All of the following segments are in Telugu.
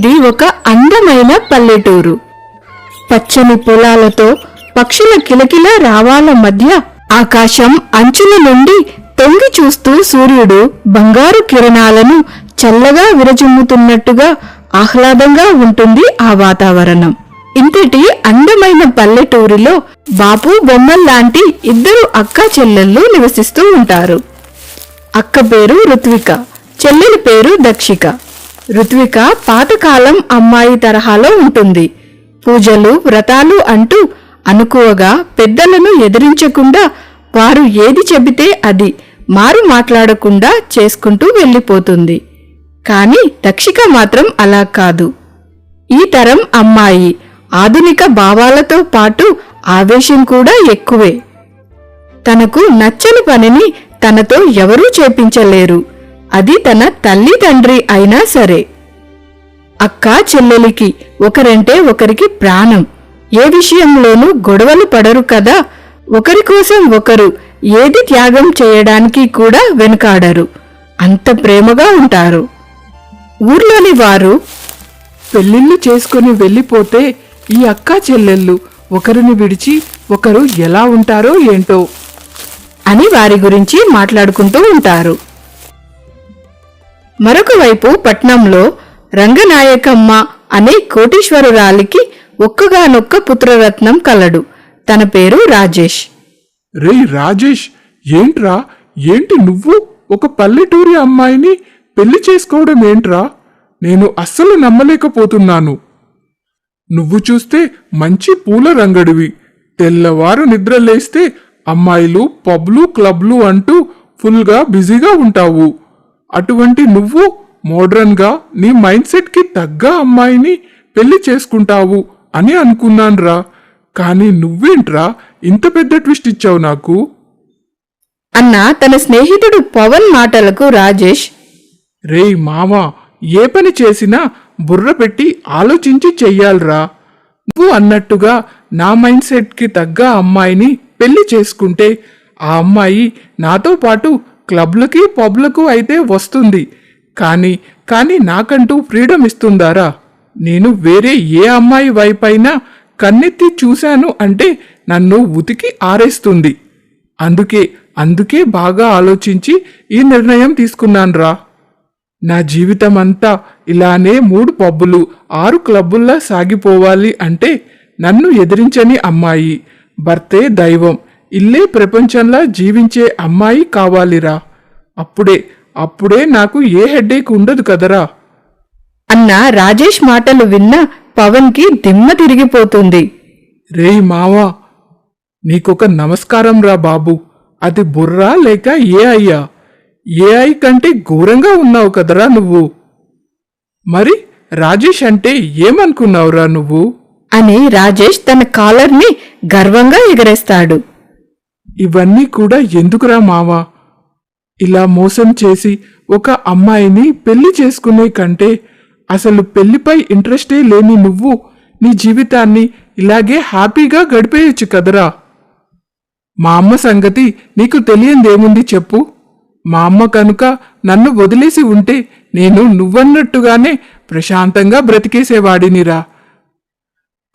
ఇది ఒక అందమైన పల్లెటూరు. పచ్చని పొలాలతో పక్షుల కిలకిల రావాల మధ్య ఆకాశం అంచుల నుండి తొంగి చూస్తూ సూర్యుడు బంగారు కిరణాలను చల్లగా విరజిమ్ముతున్నట్టుగా ఆహ్లాదంగా ఉంటుంది ఆ వాతావరణం. ఇంతటి అందమైన పల్లెటూరిలో బాపు బొమ్మల్లాంటి ఇద్దరు అక్కా చెల్లెళ్ళు నివసిస్తూ ఉంటారు. అక్క పేరు రుత్విక చెల్లెలి పేరు దక్షిక. ఋత్విక పాతకాలం అమ్మాయి తరహాలో ఉంటుంది. పూజలు వ్రతాలు అంటూ అనుకువగా పెద్దలను ఎదిరించకుండా వారు ఏది చెబితే అది మారు మాట్లాడకుండా చేసుకుంటూ వెళ్ళిపోతుంది. కాని దక్షిక మాత్రం అలా కాదు. ఈ తరం అమ్మాయి ఆధునిక భావాలతో పాటు ఆవేశం కూడా ఎక్కువే. తనకు నచ్చని పనిని తనతో ఎవరూ చేపించలేరు. అది తన తల్లి తండ్రి అయినా సరే. అక్క చెల్లెలికి ఒకరంటే ఒకరికి ప్రాణం. ఏ విషయంలోనూ గొడవలు పడరు కదా. ఒకరి కోసం ఒకరు ఏది త్యాగం చేయడానికి కూడా వెనుకాడరు. అంత ప్రేమగా ఉంటారు. ఊర్లోని వారు పెళ్ళిళ్ళు చేసుకుని వెళ్ళిపోతే ఈ అక్క చెల్లెళ్ళు ఒకరిని విడిచి ఒకరు ఎలా ఉంటారో ఏంటో అని వారి గురించి మాట్లాడుకుంటూ ఉంటారు. మరొక వైపు పట్నంలో రంగనాయకమ్మ అనే కోటీశ్వరురాలికి ఒక్కగానొక్క పుత్రరత్నం కలడు. తన పేరు రాజేష్. రే రాజేష్ ఏంట్రా? ఏంటి నువ్వు? ఒక పల్లెటూరి అమ్మాయిని పెళ్ళి చేసుకోవడం ఏంట్రా? నేను అస్సలు నమ్మలేకపోతున్నాను. నువ్వు చూస్తే మంచి పూల రంగడివి. తెల్లవారు నిద్ర లేస్తే అమ్మాయిలు పబ్లు క్లబ్లు అంటూ ఫుల్గా బిజీగా ఉంటావు. అటువంటి నువ్వు మోడ్రన్గా నీ మైండ్ సెట్కి తగ్గ అమ్మాయిని పెళ్ళి చేసుకుంటావు అని అనుకున్నాన్రా. కానీ నువ్వేంట్రా ఇంత పెద్ద ట్విస్ట్ ఇచ్చావు నాకు? అన్న తన స్నేహితుడు పవన్ మాటలకు రాజేష్. రేయ్ మావా ఏ పని చేసినా బుర్ర పెట్టి ఆలోచించి చెయ్యాలిరా. నువ్వు అన్నట్టుగా నా మైండ్ సెట్కి తగ్గ అమ్మాయిని పెళ్ళి చేసుకుంటే ఆ అమ్మాయి నాతో పాటు క్లబ్లకి పబ్లకు అయితే వస్తుంది. కానీ కానీ నాకంటూ ఫ్రీడమ్ ఇస్తుందారా? నేను వేరే ఏ అమ్మాయి వైపైనా కన్నెత్తి చూశాను అంటే నన్ను ఉతికి ఆరేస్తుంది. అందుకే అందుకే బాగా ఆలోచించి ఈ నిర్ణయం తీసుకున్నాన్రా. నా జీవితం అంతా ఇలానే మూడు పబ్బులు ఆరు క్లబ్బుల్లా సాగిపోవాలి అంటే నన్ను ఎదిరించని అమ్మాయి భర్తే దైవం. ఇల్లే ప్రపంచంలా జీవించే అమ్మాయి కావాలిరా. అప్పుడే అప్పుడే నాకు ఏ హెడ్ఏక్ ఉండదు కదరా. అన్న రాజేష్ మాటలు విన్న పవన్కి దిమ్మ తిరిగిపోతుంది. రేయ్ మావా నీకొక నమస్కారం రా బాబు. అది బుర్రా లేక ఏ అయ్యా ఏఐ కంటే ఘోరంగా ఉన్నావు కదరా నువ్వు. మరి రాజేష్ అంటే ఏమనుకున్నావురా నువ్వు? అని రాజేష్ తన కాలర్ని గర్వంగా ఎగరేస్తాడు. ఇవన్నీ కూడా ఎందుకురా మావా? ఇలా మోసం చేసి ఒక అమ్మాయిని పెళ్ళి చేసుకునే కంటే అసలు పెళ్ళిపై ఇంట్రెస్టే లేని నువ్వు నీ జీవితాన్ని ఇలాగే హ్యాపీగా గడిపేయచ్చు కదరా. మా అమ్మ సంగతి నీకు తెలియందేముంది చెప్పు. మా అమ్మ కనుక నన్ను వదిలేసి ఉంటే నేను నువ్వన్నట్టుగానే ప్రశాంతంగా బ్రతికేసేవాడినిరా.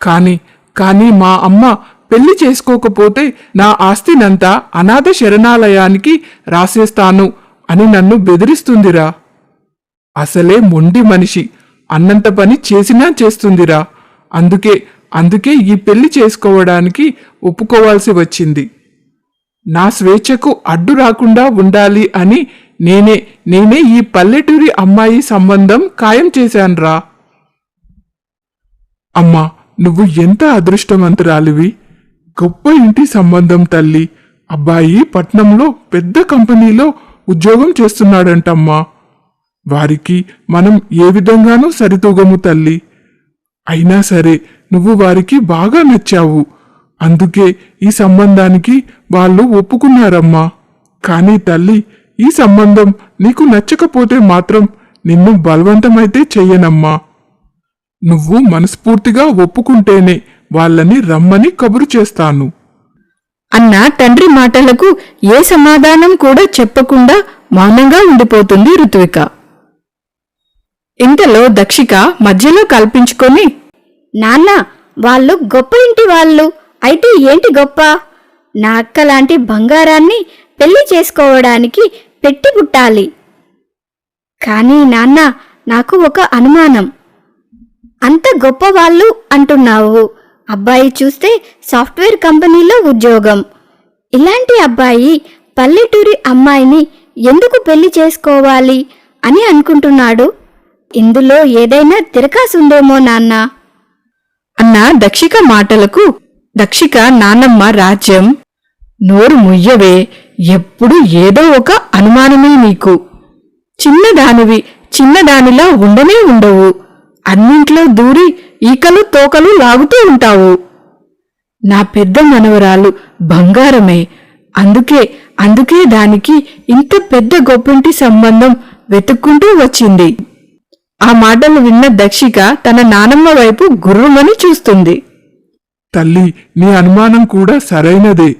కాని కాని మా అమ్మ పెళ్ళి చేసుకోకపోతే నా ఆస్తినంతా అనాథ శరణాలయానికి రాసేస్తాను అని నన్ను బెదిరిస్తుందిరా. అసలే మొండి మనిషి. అన్నంత పని చేసినా చేస్తుందిరా. అందుకే అందుకే ఈ పెళ్ళి చేసుకోవడానికి ఒప్పుకోవాల్సి వచ్చింది. నా స్వేచ్ఛకు అడ్డు రాకుండా ఉండాలి అని నేనే నేనే ఈ పల్లెటూరి అమ్మాయి సంబంధం ఖాయం చేశాన్రా. అమ్మా నువ్వు ఎంత అదృష్టవంతురాలివి? గొప్ప ఇంటి సంబంధం తల్లి. అబ్బాయి పట్నంలో పెద్ద కంపెనీలో ఉద్యోగం చేస్తున్నాడంటమ్మా. వారికి మనం ఏ విధంగానూ సరితూగము తల్లి. అయినా సరే నువ్వు వారికి బాగా నచ్చావు. అందుకే ఈ సంబంధానికి వాళ్ళు ఒప్పుకున్నారమ్మా. కానీ తల్లి ఈ సంబంధం నీకు నచ్చకపోతే మాత్రం నిన్ను బలవంతమైతే చెయ్యనమ్మా. నువ్వు మనస్ఫూర్తిగా ఒప్పుకుంటేనే వాళ్ళని రమ్మని కబురు చేస్తాను. అన్న తండ్రి మాటలకు ఏ సమాధానం కూడా చెప్పకుండా మౌనంగా ఉండిపోతుంది ఋత్విక. ఇంతలో దక్షిక మధ్యలో కల్పించుకొని నాన్న వాళ్ళు గొప్ప ఇంటి వాళ్ళు. అయితే ఏంటి గొప్ప? నా అక్క లాంటి బంగారాన్ని పెళ్ళి చేసుకోవడానికి పెట్టి పుట్టాలి. కానీ నాన్న నాకు ఒక అనుమానం. అంత గొప్ప వాళ్ళు అంటున్నావు. అబ్బాయి చూస్తే సాఫ్ట్వేర్ కంపెనీలో ఉద్యోగం. ఇలాంటి అబ్బాయి పల్లెటూరి అమ్మాయిని ఎందుకు పెళ్ళి చేసుకోవాలి అని అనుకుంటున్నాడు? ఇందులో ఏదైనా తిరకాసుందేమో నాన్న. అన్న దక్షిక మాటలకు దక్షిక నాన్నమ్మ రాజ్యం. నోరు ముయ్యవే ఎప్పుడు ఏదో ఒక అనుమానమే నీకు. చిన్నదానివి చిన్నదానిలా ఉండనే ఉండవు. అన్నింట్లో దూరి ఈకలు తోకలు లాగుతూ ఉంటావు. నా పెద్ద మనవరాలు బంగారమే. అందుకే అందుకే దానికి ఇంత పెద్ద గొప్పింటి సంబంధం వెతుక్కుంటూ వచ్చింది. ఆ మాటలు విన్న దక్షిక తన నానమ్మ వైపు గుర్రుమని చూస్తుంది. తల్లి నీ అనుమానం కూడా సరైనదే.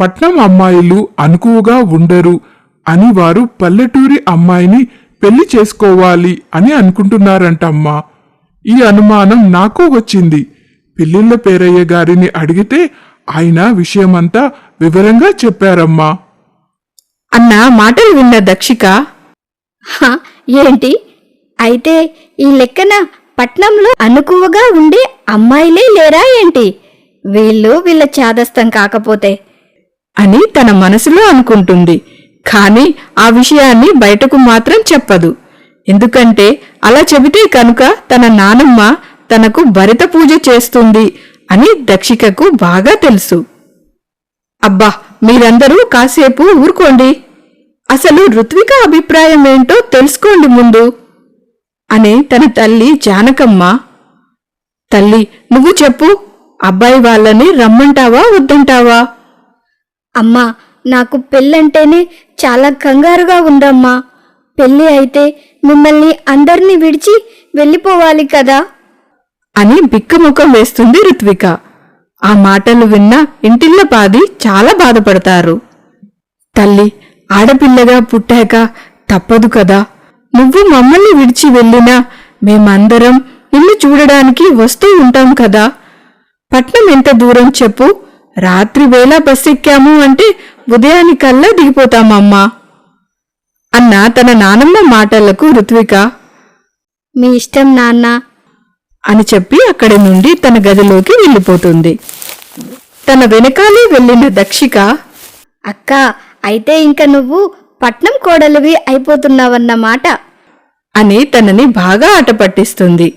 పట్నం అమ్మాయిలు అనుకువగా ఉండరు అని వారు పల్లెటూరి అమ్మాయిని పెళ్ళి చేసుకోవాలి అని అనుకుంటున్నారంటమ్మా. ఈ అనుమానం నాకు వచ్చింది. పెళ్ళిళ్ళ పేరయ్య గారిని అడిగితే ఆయన విషయమంతా వివరంగా చెప్పారమ్మా. అన్న మాటలు విన్న దక్షిక హ, ఏంటి? అయితే ఈ లెక్కన పట్నంలో అనుకువగా ఉండే అమ్మాయిలే లేరా ఏంటి? వీళ్ళు వీళ్ళ చాదస్తం కాకపోతే. అని తన మనసులో అనుకుంటుంది. కానీ ఆ విషయాన్ని బయటకు మాత్రం చెప్పదు. ఎందుకంటే అలా చెబితే కనుక తన నానమ్మ తనకు భరిత పూజ చేస్తుంది అని దక్షికకు బాగా తెలుసు. అబ్బా మీరందరూ కాసేపు ఊరుకోండి. అసలు ఋత్విక అభిప్రాయం ఏంటో తెలుసుకోండి ముందు. అని తన తల్లి జానకమ్మ తల్లి నువ్వు చెప్పు. అబ్బాయి వాళ్ళని రమ్మంటావా వద్దంటావా? అమ్మా నాకు పెళ్ళంటేనే చాలా కంగారుగా ఉందమ్మా. పెళ్ళి అయితే మిమ్మల్ని అందరినీ విడిచి వెళ్ళిపోవాలి కదా. అని బిక్కముఖం వేస్తుంది రుత్విక ఆ మాటలు విన్న ఇంటిల్లపాది చాలా బాధపడతారు. తల్లి ఆడపిల్లగా పుట్టాక తప్పదు కదా. నువ్వు మమ్మల్ని విడిచి వెళ్ళినా మేమందరం నిన్ను చూడడానికి వస్తూ ఉంటాం కదా. పట్నం ఎంత దూరం చెప్పు. రాత్రి వేళ బస్సెక్కాము అంటే ఉదయానికల్లా దిగిపోతామమ్మా. అన్న తన నానమ్మ మాటలకు ఋత్విక. మీ ఇష్టం నాన్న. అని చెప్పి అక్కడి నుండి తన గదిలోకి వెళ్ళిపోతుంది. తన వెనకాలే వెళ్ళిన దక్షిక అక్క అయితే ఇంక నువ్వు పట్నం కోడలివి అయిపోతున్నావన్నమాట. అని తనని బాగా ఆట పట్టిస్తుంది.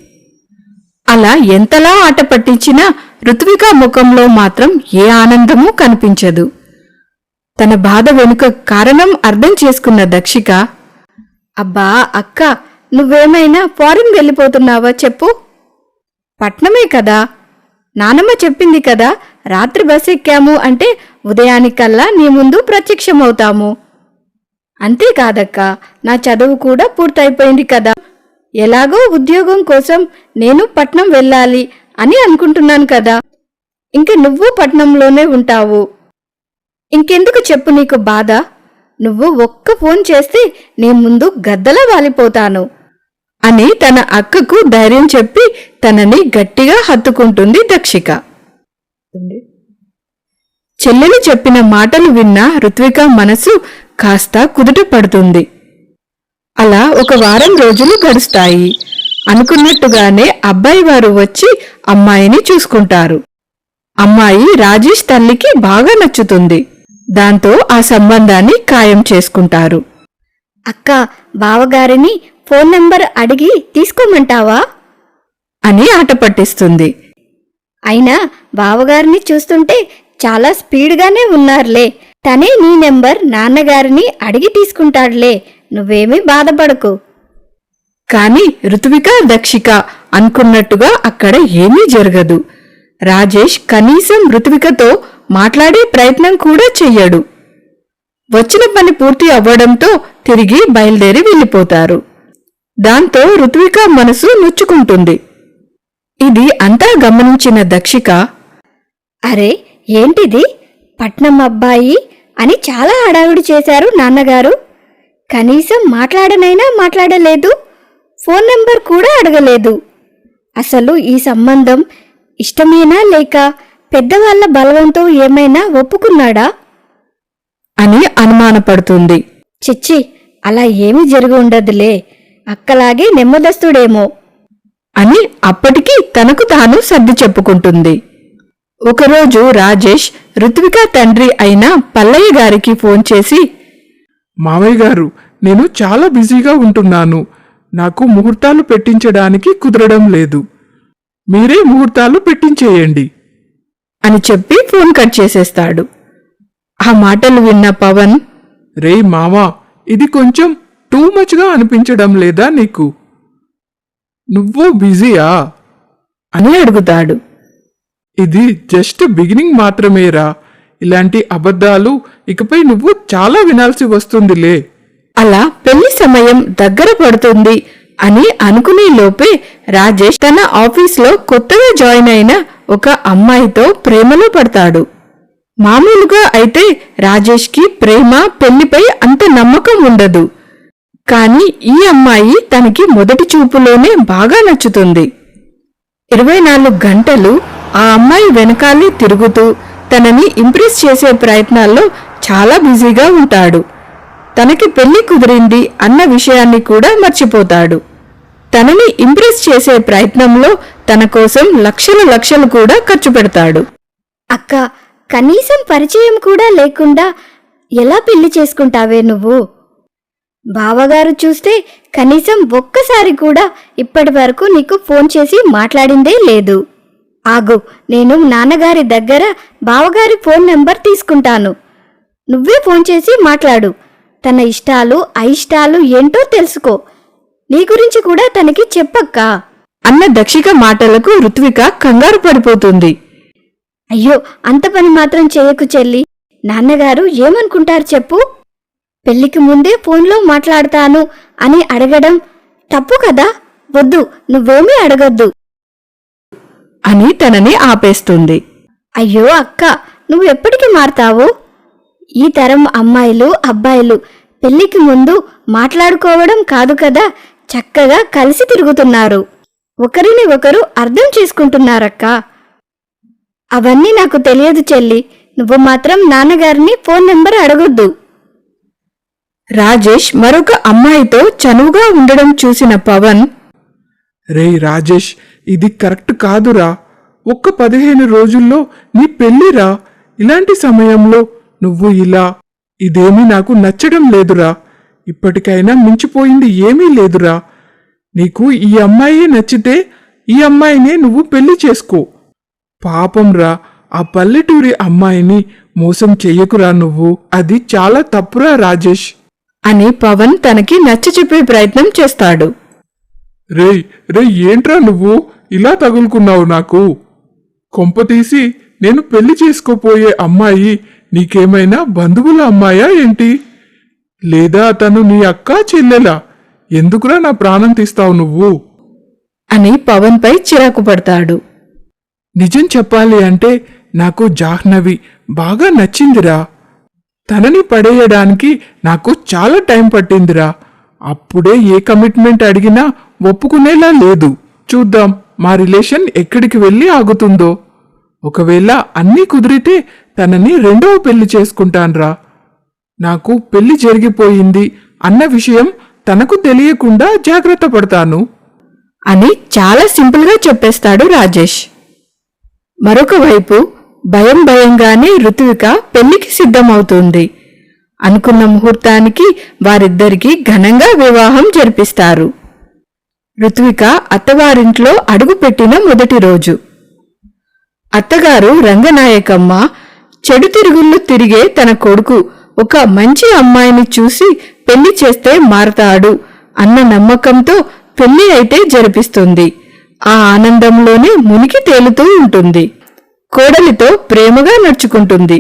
అలా ఎంతలా ఆట పట్టించినా ఋత్విక ముఖంలో మాత్రం ఏ ఆనందమూ కనిపించదు. తన బాధ వెనుక కారణం అర్థం చేసుకున్న దక్షిక అబ్బా అక్క నువ్వేమైనా ఫారిన్ వెళ్ళిపోతున్నావా చెప్పు. పట్నమే కదా. నానమ్మ చెప్పింది కదా రాత్రి బస్ ఎక్కాము అంటే ఉదయానికల్లా నీ ముందు ప్రత్యక్షమవుతాము. అంతేకాదక్క నా చదువు కూడా పూర్తయిపోయింది కదా. ఎలాగో ఉద్యోగం కోసం నేను పట్నం వెళ్ళాలి. అని అనుకుంటున్నాను కదా. ఇంక నువ్వు పట్నంలోనే ఉంటావు. ఇంకెందుకు చెప్పు నీకు బాధ? నువ్వు ఒక్క ఫోన్ చేస్తే నీ ముందు గద్దలా వాలిపోతాను. అని తన అక్కకు ధైర్యం చెప్పి తనని గట్టిగా హత్తుకుంటుంది దక్షిక. చెల్లెలు చెప్పిన మాటలు విన్న రుత్విక మనసు కాస్త కుదుట పడుతుంది. అలా ఒక వారం రోజులు గడుస్తాయి. అనుకున్నట్టుగానే అబ్బాయి వారు వచ్చి అమ్మాయిని చూసుకుంటారు. అమ్మాయి రాజేష్ తల్లికి బాగా నచ్చుతుంది. దాంతో ఆ సంబంధాన్ని ఖాయం చేసుకుంటారు. అక్క బావగారిని ఫోన్ నెంబర్ అడిగి తీసుకోమంటావా? అని ఆట పట్టిస్తుంది. అయినా బావగారిని చూస్తుంటే చాలా స్పీడ్గానే ఉన్నారులే. తనే నీ నెంబర్ నాన్నగారిని అడిగి తీసుకుంటాడులే. నువ్వేమీ బాధపడకు. కాని ఋతువిక దక్షిక అనుకున్నట్టుగా అక్కడ ఏమీ జరగదు. రాజేష్ కనీసం ఋతువికతో మాట్లాడే ప్రయత్నం కూడా చెయ్యడు. వచ్చిన పని పూర్తి అవ్వడంతో తిరిగి బయలుదేరి వెళ్ళిపోతారు. దాంతో ఋత్విక మనసు నొచ్చుకుంటుంది. ఇది అంతా గమనించిన దక్షిక అరే ఏంటిది? పట్నం అబ్బాయి అని చాలా హడావిడి చేశారు నాన్నగారు. కనీసం మాట్లాడనైనా మాట్లాడలేదు. ఫోన్ నెంబర్ కూడా అడగలేదు. అసలు ఈ సంబంధం ఇష్టమేనా లేక పెద్దవాళ్ళ బలవంతో ఏమైనా ఒప్పుకున్నాడా? అని అనుమానపడుతుంది. చిచ్చి అలా ఏమీ జరిగి ఉండదులే. అక్కలాగే నెమ్మదస్తుడేమో. అని అప్పటికి తనకు తాను సర్ది చెప్పుకుంటుంది. ఒకరోజు రాజేష్ ఋత్విక తండ్రి అయిన పల్లయ్య గారికి ఫోన్ చేసి మామయ్య గారు నేను చాలా బిజీగా ఉంటున్నాను. నాకు ముహూర్తాలు పెట్టించడానికి కుదరడం లేదు. మీరే ముహూర్తాలు పెట్టించేయండి. అని చెప్పి ఫోన్ కట్ చేసేస్తాడు. ఆ మాటలు విన్న పవన్ రే మామా ఇది కొంచెం టూ మచ్గా అనిపించడం లేదా నీకు? నువ్వు బిజీయా? అని అడుగుతాడు. ఇది జస్ట్ బిగినింగ్ మాత్రమేరా. ఇలాంటి అబద్ధాలు ఇకపై నువ్వు చాలా వినాల్సి వస్తుందిలే. అలా పెళ్ళి సమయం దగ్గర పడుతుంది అని అనుకునే లోపే రాజేష్ తన ఆఫీస్లో కొత్తగా జాయిన్ అయిన ఒక అమ్మాయితో ప్రేమలో పడతాడు. మామూలుగా అయితే రాజేష్కి ప్రేమ పెళ్ళిపై అంత నమ్మకం ఉండదు. కానీ ఈ అమ్మాయి తనకి మొదటి చూపులోనే బాగా నచ్చుతుంది. ఇరవై నాలుగు గంటలు ఆ అమ్మాయి వెనకాలే తిరుగుతూ తనని ఇంప్రెస్ చేసే ప్రయత్నాల్లో చాలా బిజీగా ఉంటాడు. తనకి పెళ్ళి కుదిరింది అన్న విషయాన్ని కూడా మర్చిపోతాడు. తనని ఇంప్రెస్ చేసే ప్రయత్నంలో తన కోసం లక్షల లక్షలు కూడా ఖర్చు పెడతాడు. అక్క కనీసం పరిచయం కూడా లేకుండా ఎలా పెళ్ళి చేసుకుంటావే నువ్వు? బావగారు చూస్తే కనీసం ఒక్కసారి కూడా ఇప్పటి వరకు నీకు ఫోన్ చేసి మాట్లాడిందే లేదు. ఆగు నేను నాన్నగారి దగ్గర బావగారి ఫోన్ నెంబర్ తీసుకుంటాను. నువ్వే ఫోన్ చేసి మాట్లాడు. తన ఇష్టాలు అయిష్టాలు ఏంటో తెలుసుకో. నీ గురించి కూడా తనకి చెప్పక్కా. అన్న దక్షిక మాటలకు ఋత్విక కంగారు పడిపోతుంది. అయ్యో అంత పని మాత్రం చేయకు చెల్లి. నాన్నగారు ఏమనుకుంటారు చెప్పు. పెళ్ళికి ముందే ఫోన్లో మాట్లాడతాను అని అడగడం తప్పు కదా? వద్దు నువ్వేమీ అడగొద్దు. అని తనని ఆపేస్తుంది. అయ్యో అక్క నువ్వు ఎప్పటికి మారతావు? ఈ తరం అమ్మాయిలు అబ్బాయిలు పెళ్ళికి ముందు మాట్లాడుకోవడం కాదు కదా? చక్కగా కలిసి తిరుగుతున్నారు. ఒకరిని ఒకరు అర్థం చేసుకుంటున్నారక్క. అవన్నీ నాకు తెలియదు చెల్లి. నువ్వు మాత్రం నాన్నగారిని ఫోన్ నెంబర్ అడగొద్దు. రాజేష్ మరొక అమ్మాయితో చనువుగా ఉండడం చూసిన పవన్ రేయ్ రాజేష్ ఇది కరెక్ట్ కాదురా. ఒక్క పదిహేను రోజుల్లో నీ పెళ్ళిరా ఇలాంటి సమయంలో నువ్వు ఇలా. ఇదేమీ నాకు నచ్చడం లేదురా. ఇప్పటికైనా మించిపోయింది ఏమీ లేదురా. నీకు ఈ అమ్మాయి నచ్చితే ఈ అమ్మాయినే నువ్వు పెళ్ళి చేసుకో. పాపంరా ఆ పల్లెటూరి అమ్మాయిని మోసం చెయ్యకురా నువ్వు. అది చాలా తప్పురా రాజేష్. అని పవన్ తనకి నచ్చచెప్పే ప్రయత్నం చేస్తాడు. రేయ్ రేయ్ ఏంట్రా నువ్వు? ఇలా తగులుకున్నావు నాకు. కొంపతీసి నేను పెళ్ళి చేసుకోపోయే అమ్మాయి నీకేమైనా బంధువుల అమ్మాయా ఏంటి? లేదా తను నీ అక్క చెల్లెలా? ఎందుకురా నా ప్రాణం తీస్తావు నువ్వు? అని పవన్పై చిరాకు పడతాడు. నిజం చెప్పాలి అంటే నాకు జాహ్నవి బాగా నచ్చిందిరా. తనని పడేయడానికి నాకు చాలా టైం పట్టిందిరా. అప్పుడే ఏ కమిట్మెంట్ అడిగినా ఒప్పుకునేలా లేదు. చూద్దాం మా రిలేషన్ ఎక్కడికి వెళ్ళి ఆగుతుందో. ఒకవేళ అన్నీ కుదిరితే తనని రెండవ పెళ్ళి చేసుకుంటాన్రా. నాకు పెళ్ళి జరిగిపోయింది అన్న విషయం తనకు తెలియకుండా జాగ్రత్త పడతాను. అని చాలా సింపుల్గా చెప్పేస్తాడు రాజేష్. మరొక వైపు భయం భయంగానే ఋతువిక పెళ్ళికి సిద్ధమవుతుంది. అనుకున్న ముహూర్తానికి వారిద్దరికీ ఘనంగా వివాహం జరిపిస్తారు. ఋత్విక అత్తవారింట్లో అడుగుపెట్టిన మొదటి రోజు. అత్తగారు రంగనాయకమ్మ చెడు తిరుగుళ్ళు తిరిగే తన కొడుకు. ఒక మంచి అమ్మాయిని చూసి పెళ్ళి చేస్తే మారతాడు అన్న నమ్మకంతో పెళ్ళి అయితే జరిపిస్తుంది. ఆ ఆనందంలోనే మునిగి తేలుతూ ఉంటుంది. కోడలితో ప్రేమగా నడుచుకుంటుంది.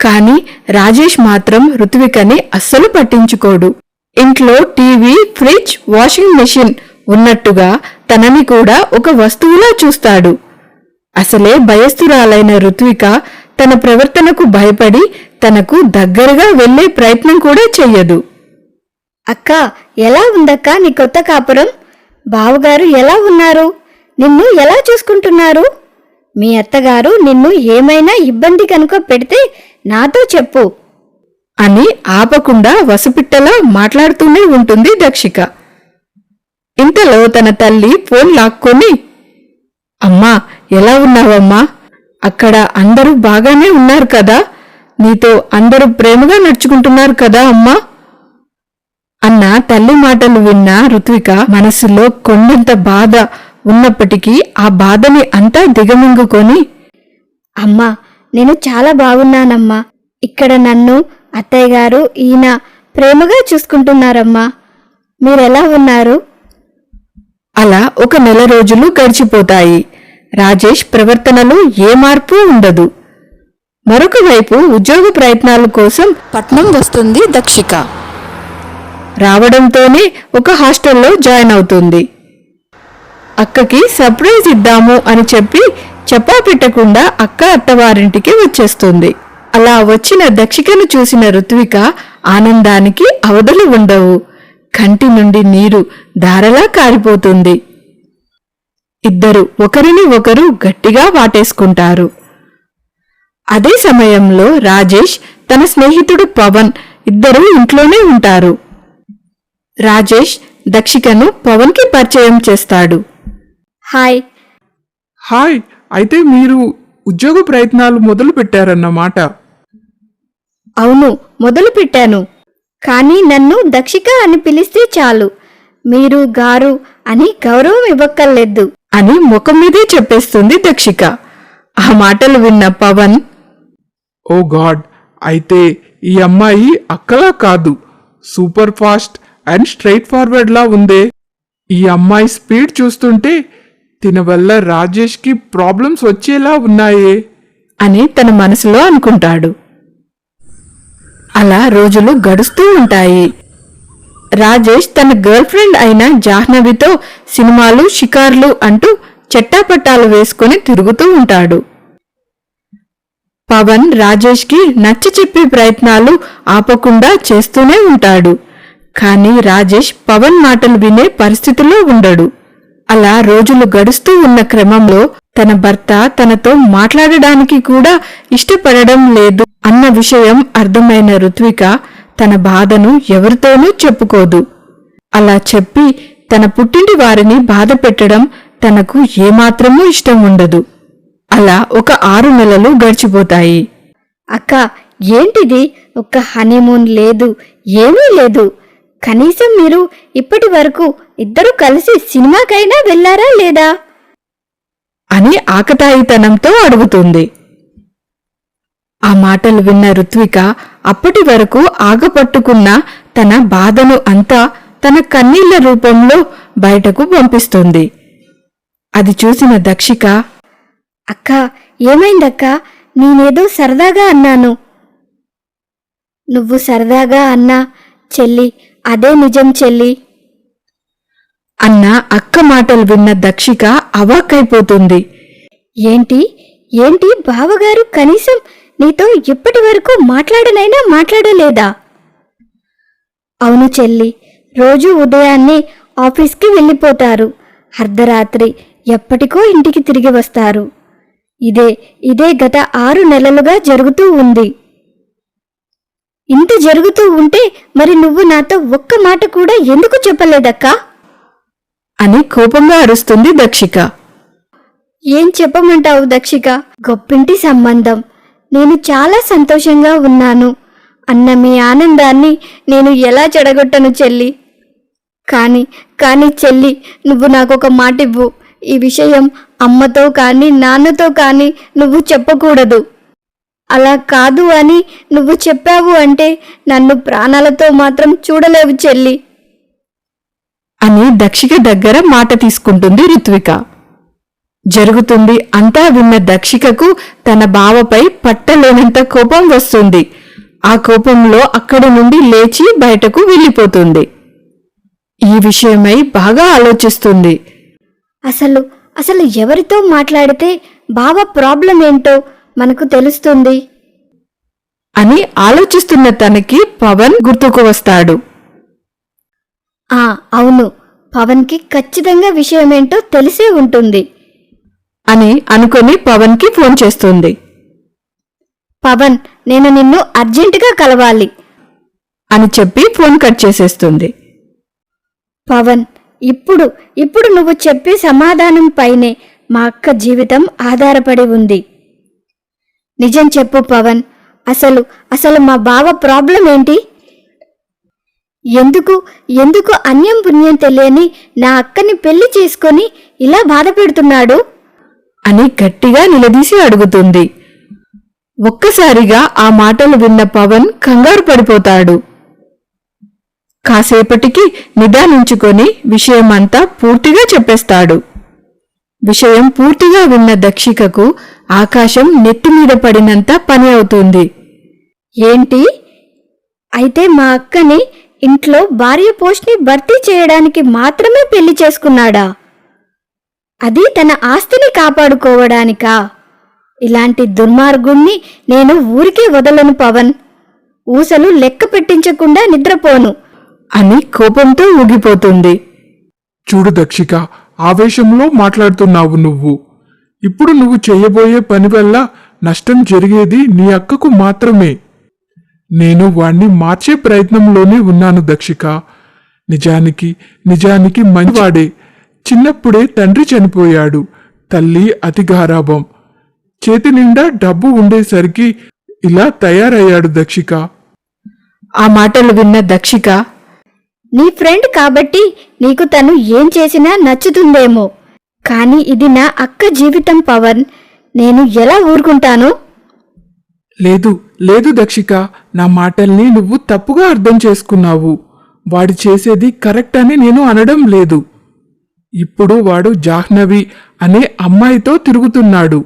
కాని రాజేష్ మాత్రం ఋత్వికని అస్సలు పట్టించుకోడు. ఇంట్లో టీవీ ఫ్రిడ్జ్ వాషింగ్ మెషిన్ ఉన్నట్టుగా తనని కూడా ఒక వస్తువులా చూస్తాడు. అసలే భయస్థురాలైన ఋత్విక తన ప్రవర్తనకు భయపడి తనకు దగ్గరగా వెళ్ళే ప్రయత్నం కూడా చెయ్యదు. అక్క ఎలా ఉందక్క నీ కొత్త కాపురం? బావగారు ఎలా ఉన్నారు? నిన్ను ఎలా చూసుకుంటున్నారు? మీ అత్తగారు నిన్ను ఏమైనా ఇబ్బంది కనుక పెడితే నాతో చెప్పు. అని ఆపకుండా వసుపిట్టలా మాట్లాడుతూనే ఉంటుంది దక్షిక. ఇంతలో తన తల్లి ఫోన్ లాక్కొని అమ్మా ఎలా ఉన్నావమ్మా? అక్కడ అందరూ బాగానే ఉన్నారు కదా? నీతో అందరూ ప్రేమగా నడుచుకుంటున్నారు కదా అమ్మా? అన్న తల్లి మాటలు విన్న ఋత్విక మనసులో కొండంత బాధ ఉన్నప్పటికీ ఆ బాధని అంతా దిగమింగుకొని అమ్మా నేను చాలా బాగున్నానమ్మా. ఇక్కడ నన్ను అత్తయ్య గారు ఈయన ప్రేమగా చూసుకుంటున్నారమ్మా. మీరెలా ఉన్నారు? అలా ఒక నెల రోజులు గడిచిపోతాయి. రాజేష్ ప్రవర్తనలో ఏ మార్పు ఉండదు. మరొక వైపు ఉద్యోగ ప్రయత్నాల కోసం పట్నం వస్తుంది దక్షిక. రావడంతోనే ఒక హాస్టల్లో జాయిన్ అవుతుంది. అక్కకి సర్ప్రైజ్ ఇద్దాము అని చెప్పి చెప్పా పెట్టకుండా అక్క అత్తవారింటికి వచ్చేస్తుంది. అలా వచ్చిన దక్షికను చూసిన ఋత్విక ఆనందానికి అవధులు ఉండవు. కంటి నుండి నీరు ధారలా కారిపోతుంది. ఇద్దరు ఒకరిని ఒకరు గట్టిగా వాటేసుకుంటారు. అదే సమయంలో రాజేష్ తన స్నేహితుడు పవన్ ఇద్దరూ ఇంట్లోనే ఉంటారు. రాజేష్ దక్షికను పవన్కి పరిచయం చేస్తాడు. హాయ్. హాయ్ అయితే మీరు ఉద్యోగ ప్రయత్నాలు మొదలు పెట్టారన్నమాట. అవును మొదలు పెట్టాను. కానీ నన్ను దక్షిక అని పిలిస్తే చాలు. మీరు గారు అని గౌరవం ఇవ్వక్కర్లేదు. అని ముఖం మీదే చెప్పేస్తుంది దక్షిక. ఆ మాటలు విన్న పవన్ ఓ గాడ్ అయితే ఈ అమ్మాయి అక్కలా కాదు. Super fast and straightforward లా ఉందే. ఈ అమ్మాయి స్పీడ్ చూస్తుంటే తిన వల్ల రాజేష్కి ప్రాబ్లమ్స్ వచ్చేలా ఉన్నాయే. అని తన మనసులో అనుకుంటాడు. అలా రోజులు గడుస్తూ ఉంటాయి. రాజేష్ తన గర్ల్ ఫ్రెండ్ అయిన జాహ్నవితో సినిమాలు షికార్లు అంటూ చెట్టాపట్టాలు వేసుకుని తిరుగుతూ ఉంటాడు. పవన్ రాజేష్కి నచ్చ చెప్పే ప్రయత్నాలు ఆపకుండా చేస్తూనే ఉంటాడు. కానీ రాజేష్ పవన్ మాటలు వినే పరిస్థితిలో ఉండడు. అలా రోజులు గడుస్తూ ఉన్న క్రమంలో తన భర్త తనతో మాట్లాడడానికి కూడా ఇష్టపడడం లేదు అన్న విషయం అర్థమైన ఋత్విక తన బాధను ఎవరితోనూ చెప్పుకోదు. అలా చెప్పి తన పుట్టింటి వారిని బాధ పెట్టడం తనకు ఏమాత్రమూ ఇష్టం ఉండదు. అలా ఒక ఆరు నెలలు గడిచిపోతాయి. అక్క ఏంటిది? ఒక్క హనీమూన్ లేదు ఏమీ లేదు. కనీసం మీరు ఇప్పటి వరకు ఇద్దరు కలిసి సినిమాకైనా వెళ్ళారా లేదా? అని ఆకతాయితనంతో అడుగుతుంది. ఆ మాటలు విన్న ఋత్విక అప్పటి వరకు ఆగపట్టుకున్న తన బాధను అంతా తన కన్నీళ్ళ రూపంలో బయటకు పంపిస్తుంది. అది చూసిన దక్షిక అక్క ఏమైందక్క? నేనేదో సరదాగా అన్నాను. నువ్వు సరదాగా అన్నా చెల్లి అదే నిజం చెల్లి. అన్న అక్క మాటలు విన్న దక్షిక అవాక్కైపోతుంది. ఏంటి? ఏంటి? బావగారు కనీసం నీతో ఇప్పటి వరకు మాట్లాడనైనా మాట్లాడలేదా? అవును చెల్లి రోజు ఉదయాన్నే ఆఫీస్కి వెళ్ళిపోతారు. అర్ధరాత్రి ఎప్పటికో ఇంటికి తిరిగి వస్తారు. ఇదే ఇదే గత ఆరు నెలలుగా జరుగుతూ ఉంది. ఇంత జరుగుతూ ఉంటే మరి నువ్వు నాతో ఒక్క మాట కూడా ఎందుకు చెప్పలేదక్కా? అని కోపంగా అరుస్తుంది దక్షిక. ఏం చెప్పమంటావు దక్షిక? గొప్పింటి సంబంధం. నేను చాలా సంతోషంగా ఉన్నాను. అన్న మీ ఆనందాన్ని నేను ఎలా చెడగొట్టను చెల్లి? కానీ కానీ చెల్లి నువ్వు నాకొక మాట ఇవ్వు ఈ విషయం అమ్మతో కానీ నాన్నతో కానీ నువ్వు చెప్పకూడదు. అలా కాదు అని నువ్వు చెప్పావు అంటే నన్ను ప్రాణాలతో మాత్రం చూడలేవు చెల్లి. అని దక్షిక దగ్గర మాట తీసుకుంటుంది ఋత్విక. జరుగుతుంది. అంతా విన్న దక్షికకు తన బావపై పట్టలేనంత కోపం వస్తుంది. ఆ కోపంలో అక్కడి నుండి లేచి బయటకు వెళ్ళిపోతుంది. ఈ విషయమై బాగా ఆలోచిస్తుంది. అసలు అసలు ఎవరితో మాట్లాడితే బావ ప్రాబ్లం ఏంటో మనకు తెలుస్తుంది? అని ఆలోచిస్తున్న తనకి పవన్ గుర్తుకు వస్తాడు. ఆ అవును. పవన్కి ఖచ్చితంగా విషయమేంటో తెలిసే ఉంటుంది. అని అనుకొని పవన్కి ఫోన్ చేస్తుంది. పవన్ నేను నిన్ను అర్జెంటుగా కలవాలి. అని చెప్పి ఫోన్ కట్ చేసేస్తుంది. పవన్ ఇప్పుడు ఇప్పుడు నువ్వు చెప్పే సమాధానం పైనే మా అక్క జీవితం ఆధారపడి ఉంది. నిజం చెప్పు పవన్ అసలు అసలు మా బావ ప్రాబ్లం ఏంటి? ఎందుకు ఎందుకు అన్యం పుణ్యం తెలియని నా అక్కని పెళ్ళి చేసుకొని ఇలా బాధ పెడుతున్నాడు? అని గట్టిగా నిలదీసి అడుగుతుంది. ఒక్కసారిగా ఆ మాటలు విన్న పవన్ కంగారు పడిపోతాడు. కాసేపటికి నిదానించుకొని విషయమంతా పూర్తిగా చెప్పేస్తాడు. విషయం పూర్తిగా విన్న దక్షికకు ఆకాశం నెత్తిమీద పడినంత పని అవుతుంది. ఏంటి? అయితే మా అక్కని ఇంట్లో భార్య పోస్ట్ని భర్తీ చేయడానికి మాత్రమే పెళ్ళి చేసుకున్నాడా? అది తన ఆస్తిని కాపాడుకోవడానికా? ఇలాంటి దుర్మార్గుణ్ణి నేను ఊరికే వదలను పవన్. ఊసలు లెక్క పెట్టించకుండా నిద్రపోను. అని కోపంతో ఊగిపోతుంది. చూడు దక్షిక ఆవేశంలో మాట్లాడుతున్నావు నువ్వు. ఇప్పుడు నువ్వు చేయబోయే పని వల్ల నష్టం జరిగేది నీ అక్కకు మాత్రమే. నేను వాణ్ణి మార్చే ప్రయత్నంలోనే ఉన్నాను దక్షిక. నిజానికి నిజానికి మంచివాడే. చిన్నప్పుడే తండ్రి చనిపోయాడు. తల్లి అతి గారాభం. చేతి నిండా డబ్బు ఉండేసరికి ఇలా తయారయ్యాడు దక్షిక. ఆ మాటలు విన్న దక్షిక నీ ఫ్రెండ్ కాబట్టి నీకు తను ఏం చేసినా నచ్చుతుందేమో. కానీ ఇది నా అక్క జీవితం పవన్. నేను ఎలా ఊరుకుంటాను? లేదు లేదు దక్షిక. నా మాటల్ని నువ్వు తప్పుగా అర్థం చేసుకున్నావు. వాడు చేసేది కరెక్ట్ అని నేను అనడం లేదు. ఇప్పుడు వాడు జాహ్నవి అనే అమ్మాయితో తిరుగుతున్నాడు.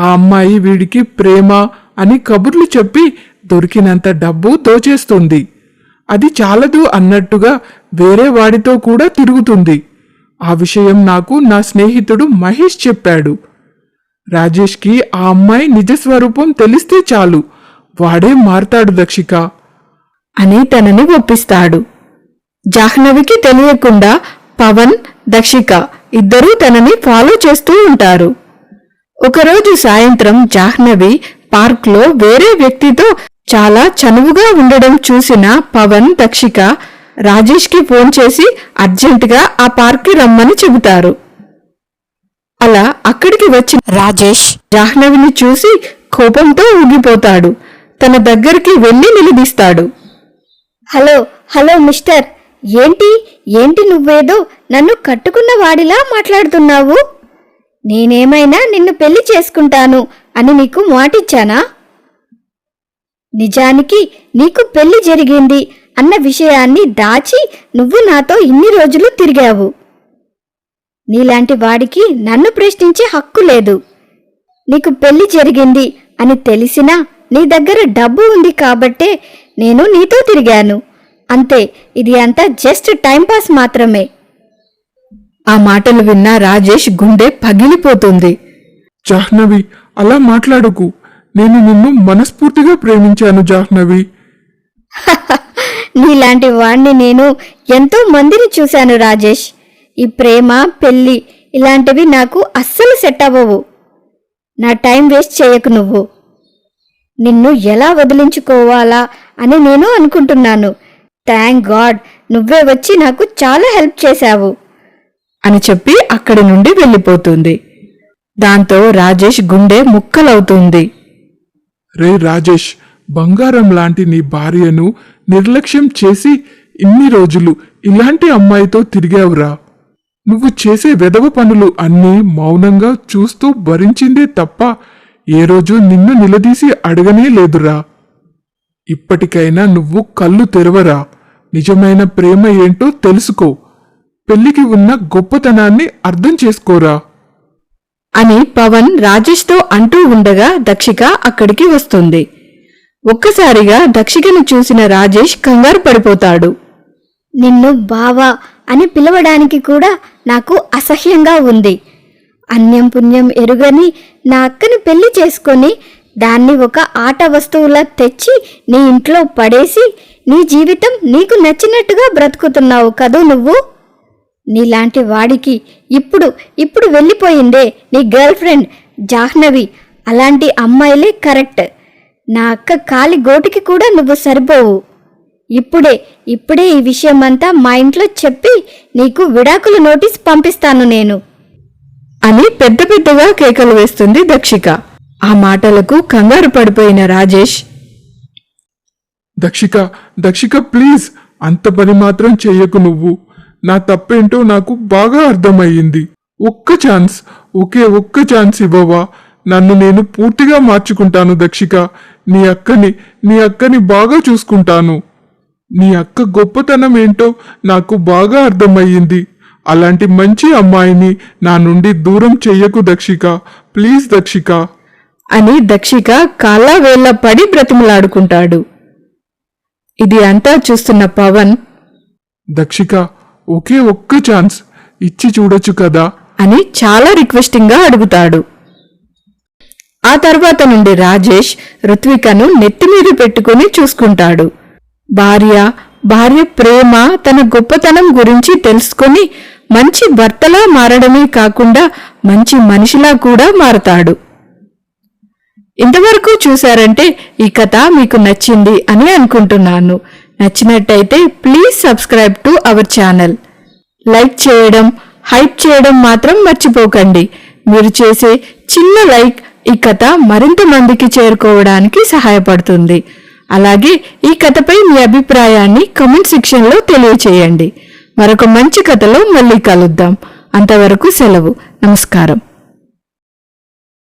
ఆ అమ్మాయి వీడికి ప్రేమ అని కబుర్లు చెప్పి దొరికినంత డబ్బు దోచేస్తుంది. అది చాలదు అన్నట్టుగా వేరే వాడితో కూడా తిరుగుతుంది. ఆ విషయం నాకు నా స్నేహితుడు మహేష్ చెప్పాడు. రాజేష్కి ఆ అమ్మాయి నిజస్వరూపం తెలిస్తే చాలు. వాడే మారతాడు దక్షిక అని తనని ఒప్పిస్తాడు. జాహ్నవికి తెలియకుండా పవన్ దక్షిక ఇద్దరూ తనని ఫాలో చేస్తూ ఉంటారు. ఒకరోజు సాయంత్రం జాహ్నవి పార్క్లో వేరే వ్యక్తితో చాలా చనువుగా ఉండడం చూసిన పవన్ దక్షిక రాజేష్కి ఫోన్ చేసి అర్జెంటుగా ఆ పార్క్కి రమ్మని చెబుతారు. అలా అక్కడికి వచ్చిన రాజేష్ జాహ్నవిని చూసి కోపంతో ఊగిపోతాడు. తన దగ్గరికి వెళ్ళి నిలదీస్తాడు. Hello hello mister. ఏంటి? ఏంటి నువ్వేదో నన్ను కట్టుకున్న వాడిలా మాట్లాడుతున్నావు? నేనేమైనా నిన్ను పెళ్ళి చేసుకుంటాను అని నీకు మాటిచ్చానా? నిజానికి నీకు పెళ్ళి జరిగింది అన్న విషయాన్ని దాచి నువ్వు నాతో ఇన్ని రోజులు తిరిగావు. నీలాంటి వాడికి నన్ను ప్రశ్నించే హక్కు లేదు. నీకు పెళ్ళి జరిగింది అని తెలిసినా నీ దగ్గర డబ్బు ఉంది కాబట్టే నేను నీతో తిరిగాను. అంతే ఇది అంతా జస్ట్ టైంపాస్ మాత్రమే. ఆ మాటలు విన్న రాజేష్ గుండె పగిలిపోతుంది. జాహ్నవి అలా మాట్లాడకు. నేను నిన్ను మనస్ఫూర్తిగా ప్రేమించాను జాహ్నవి. నీలాంటి వాణ్ణి నేను ఎంతో మందిని చూశాను రాజేష్. ఈ ప్రేమ పెళ్ళి ఇలాంటివి నాకు అస్సలు సెట్ అవ్వవు. నా టైం వేస్ట్ చేయకు నువ్వు. నిన్ను ఎలా వదిలించుకోవాలా అని నేను అనుకుంటున్నాను. థ్యాంక్ గాడ్ నువ్వే వచ్చి నాకు చాలా హెల్ప్ చేశావు అని చెప్పి అక్కడి నుండి వెళ్ళిపోతుంది. దాంతో రాజేష్ గుండె ముక్కలవుతుంది. రే రాజేష్ బంగారం లాంటి నీ భార్యను నిర్లక్ష్యం చేసి ఇన్ని రోజులు ఇలాంటి అమ్మాయితో తిరిగావురా. నువ్వు చేసే వెదవ పనులు అన్నీ మౌనంగా చూస్తూ భరించిందే తప్ప ఏ రోజు నిన్ను నిలదీసి అడగనే లేదురా. ఇప్పటికైనా నువ్వు కళ్ళు తెరవరా. నిజమైన ప్రేమ ఏంటో తెలుసుకో. పెళ్ళికి ఉన్న గొప్పతనాన్ని అర్థం చేసుకోరా. అని పవన్ రాజేష్తో అంటూ ఉండగా దక్షిక అక్కడికి వస్తుంది. ఒక్కసారిగా దక్షికను చూసిన రాజేష్ కంగారు పడిపోతాడు. నిన్ను బావా అని పిలవడానికి కూడా నాకు అసహ్యంగా ఉంది. అన్యం పుణ్యం ఎరుగని నా అక్కని పెళ్ళి చేసుకొని దాన్ని ఒక ఆట వస్తువులా తెచ్చి నీ ఇంట్లో పడేసి నీ జీవితం నీకు నచ్చినట్టుగా బ్రతుకుతున్నావు కదూ నువ్వు? నీలాంటి వాడికి ఇప్పుడు ఇప్పుడు వెళ్ళిపోయిందే నీ గర్ల్ ఫ్రెండ్ జాహ్నవి. అలాంటి అమ్మాయిలే కరెక్ట్. నా అక్క కాలి గోటికి కూడా నువ్వు సరిపోవు. ఇప్పుడే ఇప్పుడే ఈ విషయమంతా మా ఇంట్లో చెప్పి నీకు విడాకుల నోటీస్ పంపిస్తాను నేను. అని పెద్ద పెద్దగా కేకలు వేస్తుంది దక్షిక. ఆ మాటలకు కంగారు పడిపోయిన రాజేష్. దక్షిక దక్షిక ప్లీజ్! అంత పని మాత్రం చెయ్యకు నువ్వు. నా తప్పేంటో నాకు బాగా అర్థమయ్యింది. ఒక్క ఛాన్స్ ఒకే ఒక్క ఛాన్స్ ఇవ్వవా? నన్ను నేను పూర్తిగా మార్చుకుంటాను దక్షిక. నీ అక్కని నీ అక్కని బాగా చూసుకుంటాను. నీ అక్క గొప్పతనం ఏంటో నాకు బాగా అర్థమయ్యింది. అలాంటి మంచి అమ్మాయిని నా నుండి దూరం చెయ్యకు దక్షిక. ప్లీజ్ దక్షిక. అని దక్షిక కాళ్ళ వేళ్ళ పడి బ్రతిమలాడుకుంటాడు. ఇది అంతా చూస్తున్న పవన్ దక్షిక ఒకే ఒక్క ఛాన్స్ ఇచ్చి చూడొచ్చు కదా? అని చాలా రిక్వెస్టింగ్గా అడుగుతాడు. ఆ తర్వాత నుండి రాజేష్ ఋత్వికను నెత్తిమీద పెట్టుకుని చూసుకుంటాడు. భార్య భార్య ప్రేమ తన గొప్పతనం గురించి తెలుసుకొని మంచి భర్తలా మారడమే కాకుండా మంచి మనిషిలా కూడా మారతాడు. ఇంతవరకు చూశారంటే ఈ కథ మీకు నచ్చింది అని అనుకుంటున్నాను. నచ్చినట్టయితే please subscribe to our channel. Like చేయడం హైప్ చేయడం మాత్రం మర్చిపోకండి. మీరు చేసే చిన్న లైక్ ఈ కథ మరింత మందికి చేరుకోవడానికి సహాయపడుతుంది. అలాగే ఈ కథపై మీ అభిప్రాయాన్ని కమెంట్ సెక్షన్లో తెలియచేయండి. మరొక మంచి కథలో మళ్ళీ కలుద్దాం. అంతవరకు సెలవు. నమస్కారం.